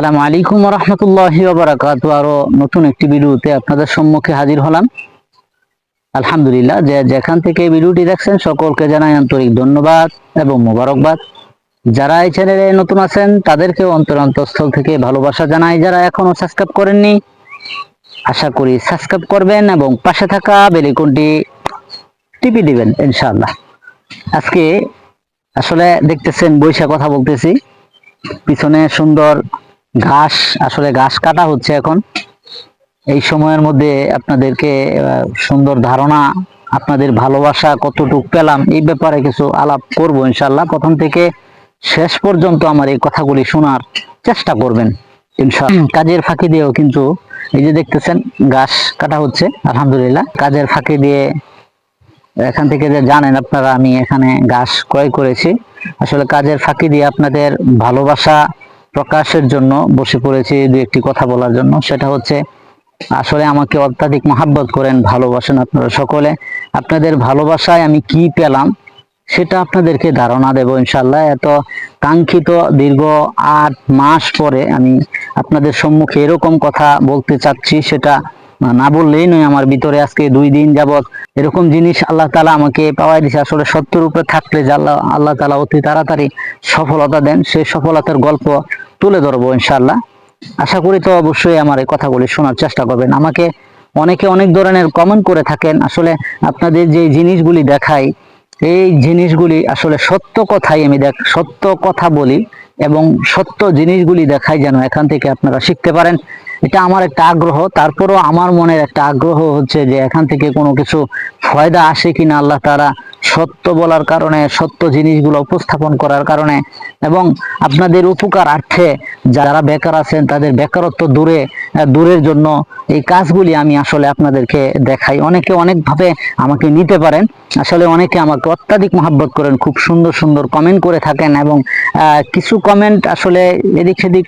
আসসালামু আলাইকুম রহমতুল্লাহি আরও নতুন একটি ভিডিওতে আপনাদের সম্মুখে হাজির হলাম। আলহামদুলিল্লাহ, যে যেখান থেকে ভিডিওটি দেখছেন, সকলকে জানাই আন্তরিক ধন্যবাদ এবং মোবারকবাদ। যারা এই চ্যানেলে নতুন আছেন তাদেরকে থেকে ভালোবাসা জানাই। যারা এখনও সাবস্ক্রাইব করেননি, আশা করি সাবস্ক্রাইব করবেন এবং পাশে থাকা বেলিকনটি টিপি দিবেন, ইনশাআল্লাহ। আজকে আসলে দেখতেছেন বৈশা কথা বলতেছি। পিছনে সুন্দর ঘাস আসলে ঘাস কাটা হচ্ছে এখন। এই সময়ের মধ্যে আপনাদেরকে সুন্দর ধারণা আপনাদের ভালোবাসা কতটুকু পেলাম এই ব্যাপারে কিছু আলাপ করব ইনশাল্লাহ প্রথম থেকে শেষ পর্যন্ত আমার এই কথাগুলি শোনার চেষ্টা করবেন ইনশাল্লাহ কাজের ফাঁকি দিয়েও কিন্তু এই যে দেখতেছেন ঘাস কাটা হচ্ছে আলহামদুলিল্লাহ। কাজের ফাঁকি দিয়ে এখান থেকে যে জানেন আপনারা আমি এখানে ঘাস ক্রয় করেছি। আসলে কাজের ফাঁকি দিয়ে আপনাদের ভালোবাসা প্রকাশের জন্য বসে পড়েছি দু একটি কথা বলার জন্য। সেটা হচ্ছে, আসলে আমাকে অত্যাধিক মহাব্বত করেন, ভালোবাসেন আপনারা সকলে। আপনাদের ভালোবাসায় আমি কি পেলাম, সেটা আপনাদেরকে ধারণা দেব ইনশাল্লাহ এত কাঙ্ক্ষিত দীর্ঘ আট মাস পরে আমি আপনাদের সম্মুখে এরকম কথা বলতে চাচ্ছি, সেটা না বললেই নয়, আমার ভিতরে আজকে দুই দিন যাবৎ এরকম জিনিস আল্লাহ তালা আমাকে পাওয়াই দিছে। আসলে সত্যের উপরে থাকলে যে আল্লাহ আল্লাহ তালা অতি তাড়াতাড়ি সফলতা দেন, সেই সফলতার গল্প তুলে ধরবো ইনশাল্লাহ আশা করি তো অবশ্যই আমার এই কথাগুলি শোনার চেষ্টা করবেন। আমাকে অনেকে অনেক ধরনের কমেন্ট করে থাকেন। আসলে আপনাদের যে জিনিসগুলি দেখাই এই জিনিসগুলি আসলে সত্য কথাই আমি দেখ সত্য কথা বলি এবং সত্য জিনিসগুলি দেখাই যেন এখান থেকে আপনারা শিখতে পারেন। এটা আমার একটা আগ্রহ। তারপরও আমার মনের একটা আগ্রহ হচ্ছে যে এখান থেকে কোনো কিছু ফয়দা আসে কিনা আল্লাহ তারা সত্য বলার কারণে, সত্য জিনিসগুলো উপস্থাপন করার কারণে এবং আপনাদের উপকার আর্থে যারা বেকার আছেন, তাদের বেকারত্ব দূরে দূরের জন্য এই কাজগুলি আমি আসলে আপনাদেরকে দেখাই। অনেকে অনেকভাবে আমাকে নিতে পারেন। আসলে অনেকে আমাকে অত্যাধিক মহাব্বত করেন, খুব সুন্দর সুন্দর কমেন্ট করে থাকেন এবং কিছু কমেন্ট আসলে এদিক সেদিক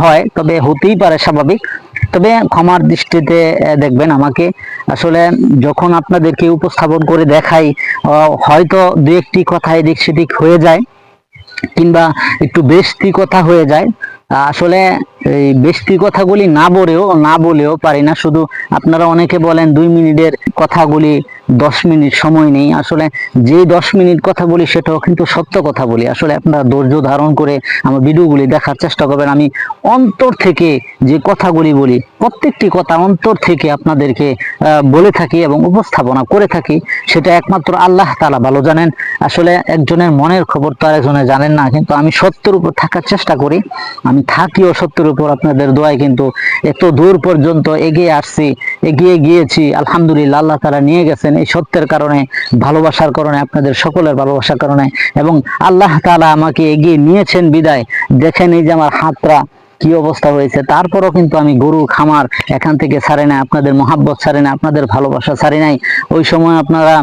হয়, তবে হতেই পারে স্বাভাবিক। তবে ক্ষমার দৃষ্টিতে দেখবেন আমাকে আসলে যখন আপনাদেরকে উপস্থাপন করে দেখাই হয়তো দু একটি কথা এদিক সেদিক হয়ে যায় কিংবা একটু বেশি কথা হয়ে যায়। আসলে এই বেশি কথাগুলি না বলেও না বলেও পারি না। শুধু আপনারা অনেকে বলেন, দুই মিনিটের কথাগুলি দশ মিনিট সময় নেই। আসলে যে দশ মিনিট কথা বলি, সেটাও কিন্তু সত্য কথা বলি। আসলে আপনারা ধৈর্য ধারণ করে আমার ভিডিওগুলি দেখার চেষ্টা করবেন। আমি অন্তর থেকে যে কথাগুলি বলি, প্রত্যেকটি কথা অন্তর থেকে আপনাদেরকে বলে থাকি এবং উপস্থাপনা করে থাকি, সেটা একমাত্র আল্লাহ তালা ভালো জানেন। আসলে একজনের মনের খবর তো আরেকজনে জানেন না, কিন্তু আমি সত্যের উপর থাকার চেষ্টা করি। আমি থাকিও সত্যের উপর, আপনাদের দোয়ায় কিন্তু এত দূর পর্যন্ত এগিয়ে আসছি, এগিয়ে গিয়েছি। আলহামদুলিল্লাহ, আল্লাহ তারা নিয়ে গেছেন। এই সত্যের কারণে, ভালোবাসার কারণে, আপনাদের সকলের ভালোবাসার কারণে এবং আল্লাহ তালা আমাকে এগিয়ে নিয়েছেন বিদায়। দেখেন এই যে আমার হাতটা কি অবস্থা হয়েছে? তারপরও কিন্তু আমি গরু, খামার এখান থেকে ছাড়ে না আপনাদের মহাব্বত ছাড়ে না আপনাদের ভালোবাসা ছাড়ে নাই। ওই সময় আপনারা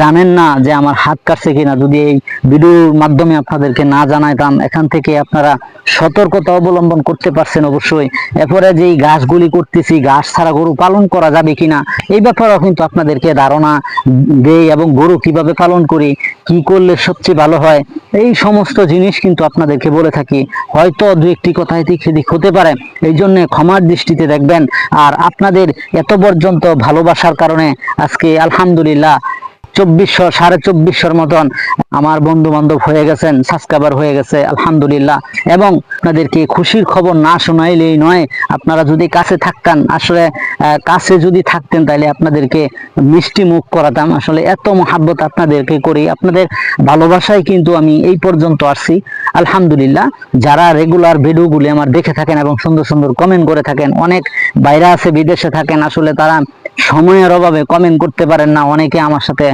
জানেন না যে আমার হাত কাটছে কিনা? যদি এই ভিডিওর মাধ্যমে আপনাদেরকে না জানাইতাম, এখান থেকে আপনারা সতর্কতা অবলম্বন করতে পারছেন অবশ্যই। এরপরে যেই গাছগুলি করতেছি গাছ ছাড়া গরু পালন করা যাবে কিনা, এই ব্যাপারেও কিন্তু আপনাদেরকে ধারণা দেই এবং গরু কীভাবে পালন করি কি করলে সবচেয়ে ভালো হয়? এই সমস্ত জিনিস কিন্তু আপনাদেরকে বলে থাকি। হয়তো দু একটি কথা এদিক সেদিক হতে পারে। এই জন্য ক্ষমার দৃষ্টিতে দেখবেন। আর আপনাদের এত পর্যন্ত ভালোবাসার কারণে আজকে আলহামদুলিল্লাহ চব্বিশশো, সাড়ে চব্বিশশোর মতন আমার বন্ধু বান্ধব হয়ে গেছেন সাবস্ক্রাইবার হয়ে গেছে, আলহামদুলিল্লাহ। এবং আপনাদেরকে খুশির খবর না শোনাইলেই নয়, আপনারা যদি কাছে থাকতেন, আসলে কাছে যদি থাকতেন তাহলে আপনাদেরকে মিষ্টি মুখ করাতাম। আসলে এত মহাব্বত আপনাদেরকে করি, আপনাদের ভালোবাসায় কিন্তু আমি এই পর্যন্ত আসছি। আলহামদুলিল্লাহ, যারা রেগুলার ভিডিওগুলি আমার দেখে থাকেন এবং সুন্দর সুন্দর কমেন্ট করে থাকেন, অনেক বাইরে আছে, বিদেশে থাকেন, আসলে তারা সময়ের অভাবে কমেন্ট করতে পারেন না। অনেকে আমার সাথে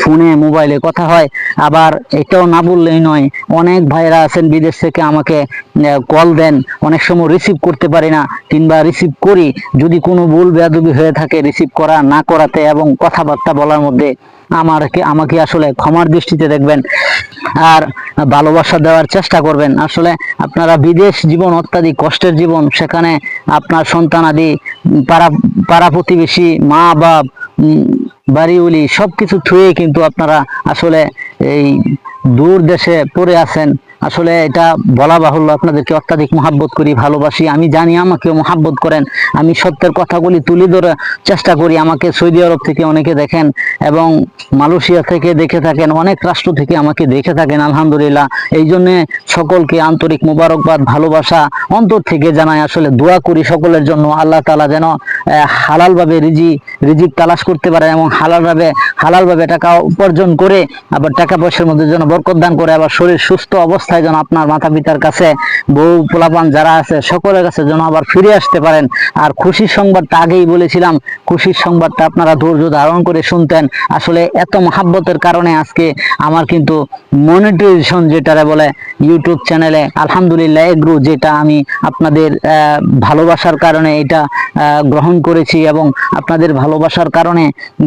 ফোনে মোবাইলে কথা হয়। আবার এটাও না বললেই নয়, অনেক ভাইরা আছেন বিদেশ থেকে আমাকে কল দেন। অনেক সময় রিসিভ করতে পারি না, কিংবা রিসিভ করি। যদি কোনো ভুল বেয়াদবি হয়ে থাকে রিসিভ করা, না করাতে এবং কথাবার্তা বলার মধ্যে আমারকে আমাকে আসলে ক্ষমার দৃষ্টিতে দেখবেন আর ভালোবাসা দেওয়ার চেষ্টা করবেন। আসলে আপনারা বিদেশ জীবন অত্যাধিক কষ্টের জীবন সেখানে আপনার সন্তান আদি পাড়া পাড়া প্রতিবেশী মা বাপ উম, সব কিছু থুয়ে কিন্তু আপনারা আসলে এই দূর দেশে পড়ে আছেন। আসলে এটা বলা বাহুল্য, আপনাদেরকে অত্যাধিক মহাব্বত করি, ভালোবাসি। আমি জানি আমাকেও মহাব্বত করেন। আমি সত্যের কথাগুলি তুলে ধরে চেষ্টা করি আমাকে সৌদি আরব থেকে অনেকে দেখেন এবং মালয়েশিয়া থেকে দেখে থাকেন, অনেক রাষ্ট্র থেকে আমাকে দেখে থাকেন, আলহামদুলিল্লাহ। এই জন্য সকলকে আন্তরিক মোবারকবাদ, ভালোবাসা অন্তর থেকে জানাই, আসলে দোয়া করি সকলের জন্য। আল্লাহ তালা যেন হালাল ভাবে রিজি, রিজিক তালাশ করতে পারে এবং হালাল ভাবে টাকা উপার্জন করে, আবার টাকা পয়সার মধ্যে যেন বরকত দান করে, আবার শরীর সুস্থ অবস্থায় যেন আপনার মাতা পিতার কাছে বউ পোলাপান যারা আছে, সকলের কাছে যেন আবার ফিরে আসতে পারেন। আর খুশির সংবাদটা আগেই বলেছিলাম, খুশির সংবাদটা আপনারা ধৈর্য ধারণ করে শুনতেন। আসলে এত মহাব্বতের কারণে আজকে আমার কিন্তু মনিটাইজেশন যেটারে বলে ইউটিউব চ্যানেলে আলহামদুলিল্লাহ এগ্রু, যেটা আমি আপনাদের ভালোবাসার কারণে এটা গ্রহণ করেছি এবং আপনাদের ভালোবাসার কারণে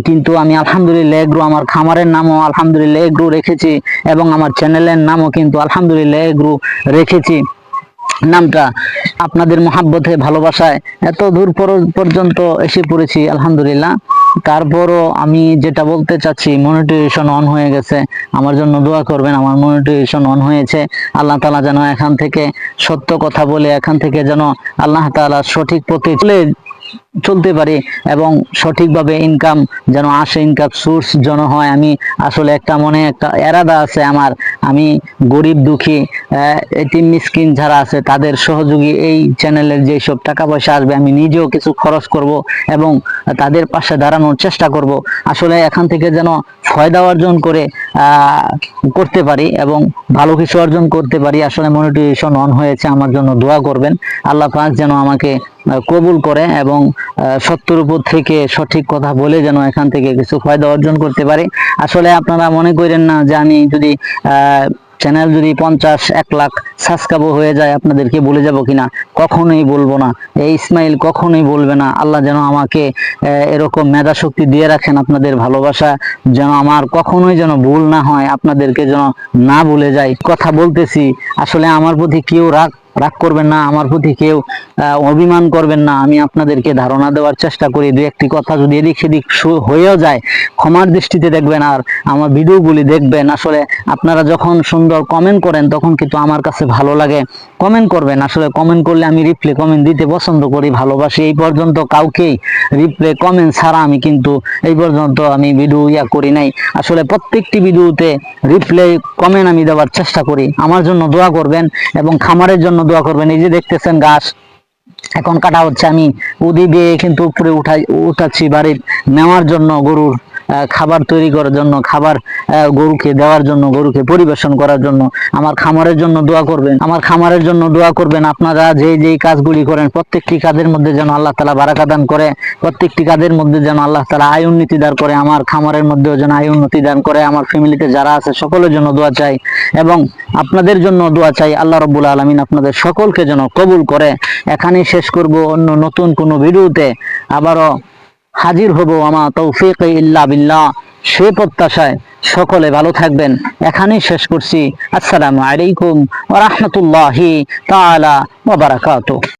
কিন্তু আমি আলহামদুলিল্লাহ এগ্রু, আমার খামারের নামও আলহামদুলিল্লাহ এগ্রু রেখেছি এবং আমার চ্যানেলের নামও কিন্তু আলহামদুলিল্লাহ এগ্রু রেখেছি। নামটা আপনাদের মহাব্বতে, ভালোবাসায় এত দূর পর্যন্ত এসে পড়েছি, আলহামদুলিল্লাহ। তারপরও আমি যেটা বলতে চাচ্ছি মনিটাইজেশন অন হয়ে গেছে। আমার জন্য দোয়া করবেন, আমার মনিটাইজেশন অন হয়েছে। আল্লাহ তালা যেন এখান থেকে সত্য কথা বলে, এখান থেকে যেন আল্লাহ তাআলা সঠিক পথে চলে চলতে পারি এবং সঠিকভাবে ইনকাম যেন আসে ইনকাম সোর্স যেন হয়, আমি আসলে একটা মনে একটা এরাদা আছে আমার। আমি গরিব দুঃখী এতিম মিসকিন যারা আছে, তাদের সহযোগী এই চ্যানেলের যেসব টাকা পয়সা আসবে, আমি নিজেও কিছু খরচ করব এবং তাদের পাশে দাঁড়ানোর চেষ্টা করব। আসলে এখান থেকে যেন ফয়দা অর্জন করে করতে পারি এবং ভালো কিছু অর্জন করতে পারি। আসলে মনিটাইজেশন অন হয়েছে, আমার জন্য দোয়া করবেন। আল্লাহ পাক যেন আমাকে কবুল করে এবং সত্যের উপর থেকে সঠিক কথা বলে যেন এখান থেকে কিছু ফায়দা অর্জন করতে পারি। আসলে আপনারা মনে করেন না যে আমি যদি চ্যানেল যদি পঞ্চাশ, এক লাখ সাবস্ক্রাইব হয়ে যায়, আপনাদেরকে বলে যাব কিনা? কখনোই বলব না। এই ইসমাইল কখনোই বলবে না। আল্লাহ যেন আমাকে এরকম মেধা শক্তি দিয়ে রাখেন আপনাদের ভালোবাসা, যেন আমার কখনোই যেন ভুল না হয়, আপনাদেরকে যেন না ভুলে যাই কথা বলতেছি। আসলে আমার প্রতি কেউ রাগ রাগ করবেন না, আমার প্রতি কেউ অভিমান করবেন না। আমি আপনাদেরকে ধারণা দেওয়ার চেষ্টা করি, দু একটি কথা যদি এদিক সেদিক হয়েও যায়, ক্ষমার দৃষ্টিতে দেখবেন আর আমার ভিডিওগুলি দেখবেন। আসলে আপনারা যখন সুন্দর কমেন্ট করেন, তখন কিন্তু আমার কাছে ভালো লাগে কমেন্ট করবেন। আসলে কমেন্ট করলে আমি রিপ্লে কমেন্ট দিতে পছন্দ করি, ভালোবাসি। এই পর্যন্ত কাউকেই রিপ্লে কমেন্ট ছাড়া আমি কিন্তু এই পর্যন্ত আমি ভিডিও ইয়া করি নাই। আসলে প্রত্যেকটি ভিডিওতে রিপ্লে কমেন্ট আমি দেওয়ার চেষ্টা করি। আমার জন্য দোয়া করবেন এবং খামারের জন্য দোয়া করবেন। এই যে দেখতেছেন গাছ, এখন কাটা হচ্ছে। আমি উদি দিয়ে কিন্তু উপরে উঠাই, উঠাচ্ছি বাড়ির নেওয়ার জন্য গরুর। খাবার তৈরি করার জন্য, খাবার গরুকে দেওয়ার জন্য, গরুকে পরিবেশন করার জন্য আমার খামারের জন্য দোয়া করবেন। আমার খামারের জন্য দোয়া করবেন আপনারা যে যেই কাজগুলি করেন, প্রত্যেকটি কাজের মধ্যে যেন আল্লাহ তালা বারাকা দান করে, প্রত্যেকটি কাজের মধ্যে যেন আল্লাহ তালা আয় উন্নতি দান করে, আমার খামারের মধ্যেও যেন আয় উন্নতি দান করে, আমার ফ্যামিলিতে যারা আছে সকলের জন্য দোয়া চাই এবং আপনাদের জন্য দোয়া চাই, আল্লাহ রব্বুল আলমিন আপনাদের সকলকে যেন কবুল করে। এখানেই শেষ করব অন্য নতুন কোনো ভিডিওতে, আবারও হাজির হব, আমা তৌফিক ইল্লা বিল্লাহ। সে প্রত্যাশায় সকলে ভালো থাকবেন। এখানেই শেষ করছি। আসসালামু আলাইকুম ওয়া রাহমাতুল্লাহি তাআলা ওয়া